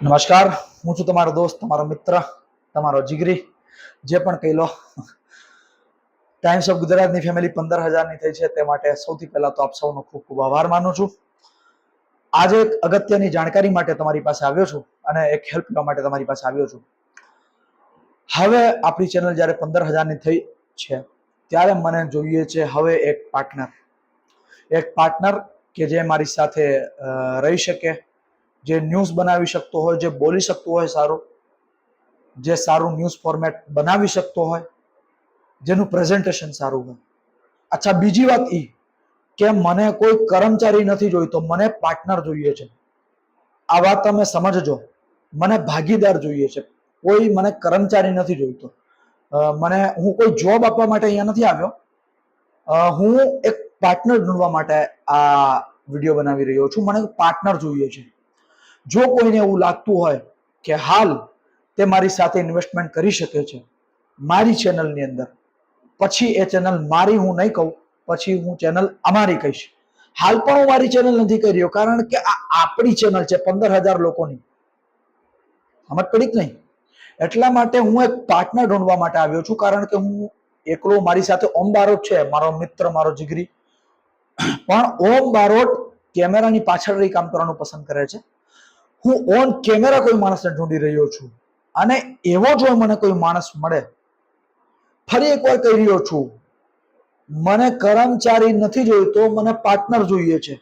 નમસ્કાર. હું છું તમારો દોસ્ત, તમારો મિત્ર, તમારો જીગરી. જે પણ કહી લો. ટાઈમ્સ ઓફ ગુજરાતની ફેમિલી પંદર હજારની થઈ છે તે માટે સૌથી પહેલા તો આપ સૌનો ખૂબ ખૂબ આભાર માનું છું. આજે એક અગત્યની જાણકારી માટે તમારી પાસે આવ્યો છું અને એક હેલ્પ લેવા માટે તમારી પાસે આવ્યો છું. હવે આપણી ચેનલ જ્યારે પંદર હજારની થઈ છે, ત્યારે મને જોઈએ છે હવે એક પાર્ટનર એક પાર્ટનર કે જે મારી સાથે રહી શકે જે ન્યૂઝ બનાવી શકતો હોય, જે બોલી શકતો હોય સારું, જે સારું ન્યૂઝ ફોર્મેટ બનાવી શકતો હોય, જેનું પ્રેઝન્ટેશન સારું હોય. અચ્છા, બીજી વાત એ કે મને કોઈ કર્મચારી નથી જોઈતો, મને પાર્ટનર જોઈએ છે. આ વાત તમે સમજજો. મને ભાગીદાર જોઈએ છે. કોઈ મને કર્મચારી નથી જોઈતો. મને, હું કોઈ જોબ આપવા માટે અહીંયા નથી આવ્યો. હું એક પાર્ટનર ઢૂંઢવા માટે આ વીડિયો બનાવી રહ્યો છું. મને પાર્ટનર જોઈએ છે. જો કોઈને એવું લાગતું હોય કે હાલ તે મારી સાથે ઇન્વેસ્ટમેન્ટ કરી શકે છે, મારી ચેનલની અંદર, પછી એ ચેનલ મારી હું નહીં કહું, પછી હું ચેનલ અમારી કહીશ. હાલ પણ હું મારી ચેનલ નથી કરી રહ્યો, કારણ કે આ આપણી ચેનલ છે, પંદર હજાર લોકોની. સમજ પડી જ નહીં? એટલા માટે હું એક પાર્ટનર ઢૂંઢવા માટે આવ્યો છું, કારણ કે હું એકલો મારી સાથે ઓમ બારોટ છે, મારો મિત્ર, મારો જીગરી. પણ ઓમ બારોટ કેમેરાની પાછળ રહી કામ કરવાનું પસંદ કરે છે. હું ઓન કેમેરા કોઈ માણસને ઢૂંઢી રહ્યો છું અને એવો જો મને કોઈ માણસ મળે. ફરી એકવાર કહી રહ્યો છું, મને કર્મચારી નથી જોઈતો મને પાર્ટનર જોઈએ છે.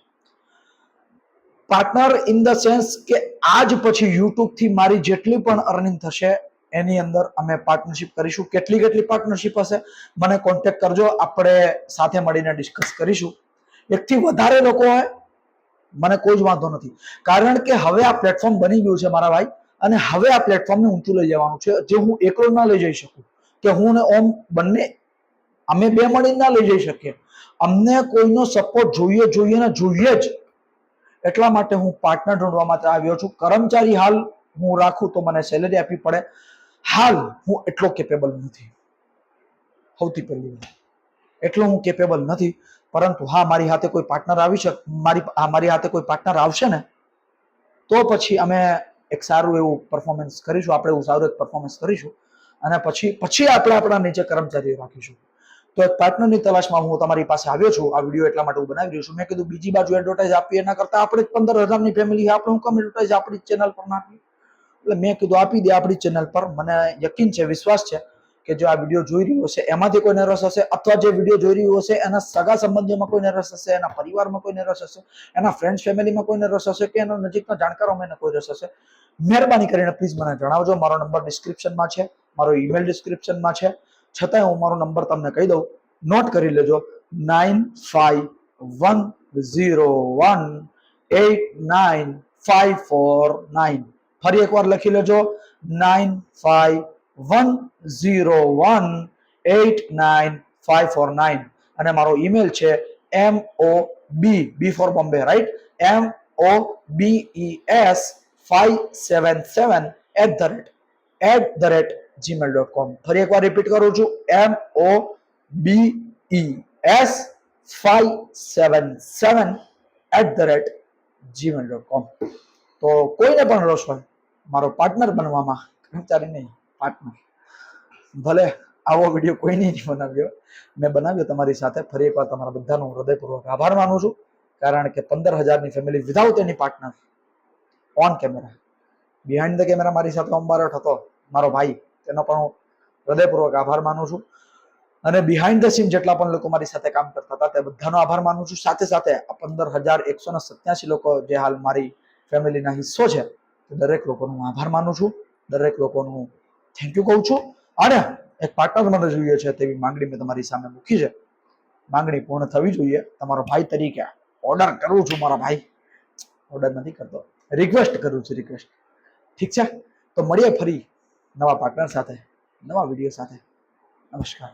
પાર્ટનર ઇન ધ સેન્સ કે આજ પછી યુટ્યુબથી મારી જેટલી પણ અર્નિંગ થશે, એની અંદર અમે પાર્ટનરશિપ કરીશું. કેટલી કેટલી પાર્ટનરશિપ હશે, મને કોન્ટેક્ટ કરજો. આપણે સાથે મળીને ડિસ્કસ કરીશું. એકથી વધારે લોકો હોય મને કોઈ જ વાંધો નથી. કારણ કે હવે આ પ્લેટફોર્મ બની ગયું છે મારા ભાઈ, અને હવે આ પ્લેટફોર્મને ઊંચું લઈ જવાનું છે, જે હું એકલો ના લઈ જઈ શકું. કે હું ને ઓમ બંને, અમે બે મળીને ના લઈ જઈ શકીએ. અમને કોઈનો સપોર્ટ જોઈએ જોઈએ ને જોઈએ જ. એટલા માટે હું પાર્ટનર ઢૂંઢવા માટે આવ્યો છું. કર્મચારી હાલ હું રાખું તો મને સેલેરી આપવી પડે. હાલ હું એટલો કેપેબલ નથી. સૌથી પહેલી એટલો હું કેપેબલ નથી. પરંતુ હા, મારી હાથે કોઈ પાર્ટનર આવી શકે, મારી, હા, મારી હાથે કોઈ પાર્ટનર આવશે ને, તો પછી અમે એક સારું એવું પરફોર્મન્સ કરીશું. આપણે એવું સારું એક પરફોર્મન્સ કરીશું. અને પછી પછી આપણે આપણા નીચે કર્મચારીઓ રાખીશું. તો એક પાર્ટનરની તલાશમાં હું તમારી પાસે આવ્યો છું. આ વીડિયો એટલા માટે હું બનાવી રહ્યો છું. મેં કીધું, બીજી બાજુ એડવર્ટાઇઝ આપીએ. એના કરતા આપણે જ પંદર હજારની ફેમિલી આપણે હું કમ એડવર્ટાઇઝ આપણી ચેનલ પર નાખીએ? એટલે મેં કીધું, આપી દે આપણી ચેનલ પર. મને યકીન છે, વિશ્વાસ છે. કે જો આ વીડિયો જોઈ રહ્યો હશે, એમાંથી કોઈને રસ હશે અથવા જે વીડિયો જોઈ રહ્યો હશે, એના સગા સંબંધીઓમાં કોઈને રસ હશે, એના પરિવારમાં કોઈને રસ હશે, એના ફ્રેન્ડ્સ ફેમિલીમાં કોઈને રસ હશે કે એના નજીકના જાણકારોમાં એને કોઈ રસ હશે, મહેરબાની કરીને પ્લીઝ મને જણાવજો. મારો નંબર ડિસ્ક્રિપ્શનમાં છે, મારો ઈમેલ ડિસ્ક્રિપ્શનમાં છે. છતાંય હું મારો નંબર તમને કહી દઉં. નોટ કરી લેજો. Nine five one zero one eight nine five four nine ફરી એકવાર લખી લેજો. Nine five one zero one eight nine five four nine અને મારો ઈમેલ છે M O B B four Bombay right M O B E S five seven seven at the rate at the rate Gmail dot com ફરી એકવાર repeat કરું છું M O B E S five seven seven at the rate Gmail dot com તો કોઈને પણ રસ હોય, મારો પાર્ટનર બનવામાં કર્મચારી નહીં. પાર્ટનર ભલે આવો વીડિયો કોઈ નહીં બનાવ્યો, મેં બનાવ્યો તમારી સાથે. ફરી એકવાર તમારા બધાનો હૃદયપૂર્વક આભાર માનું છું, કારણ કે પંદર હજારની family without any partner on camera behind the camera મારી સાથે અંબારટ હતો, મારો ભાઈ, તેનો પણ હું હૃદયપૂર્વક આભાર માનું છું. અને બિહાઇન્ડ ધ સીન જેટલા પણ લોકો મારી સાથે કામ કરતા હતા, તે બધાનો આભાર માનું છું. સાથે સાથે આ પંદર હજાર એકસો ને સત્યાસી લોકો જે હાલ મારી ફેમિલીના હિસ્સો છે, તે દરેક લોકોનો હું આભાર માનું છું. દરેક લોકોનું થેન્ક યુ કહું છું. અને એક પાર્ટનર મને જોઈએ છે તેવી માંગણી મેં તમારી સામે મૂકી છે. માંગણી પૂર્ણ થવી જોઈએ. તમારો ભાઈ તરીકે ઓર્ડર કરું છું મારા ભાઈ. ઓર્ડર નથી કરતો. રિક્વેસ્ટ કરું છું રિક્વેસ્ટ ઠીક છે? તો મળીએ ફરી નવા પાર્ટનર સાથે, નવા વીડિયો સાથે. નમસ્કાર.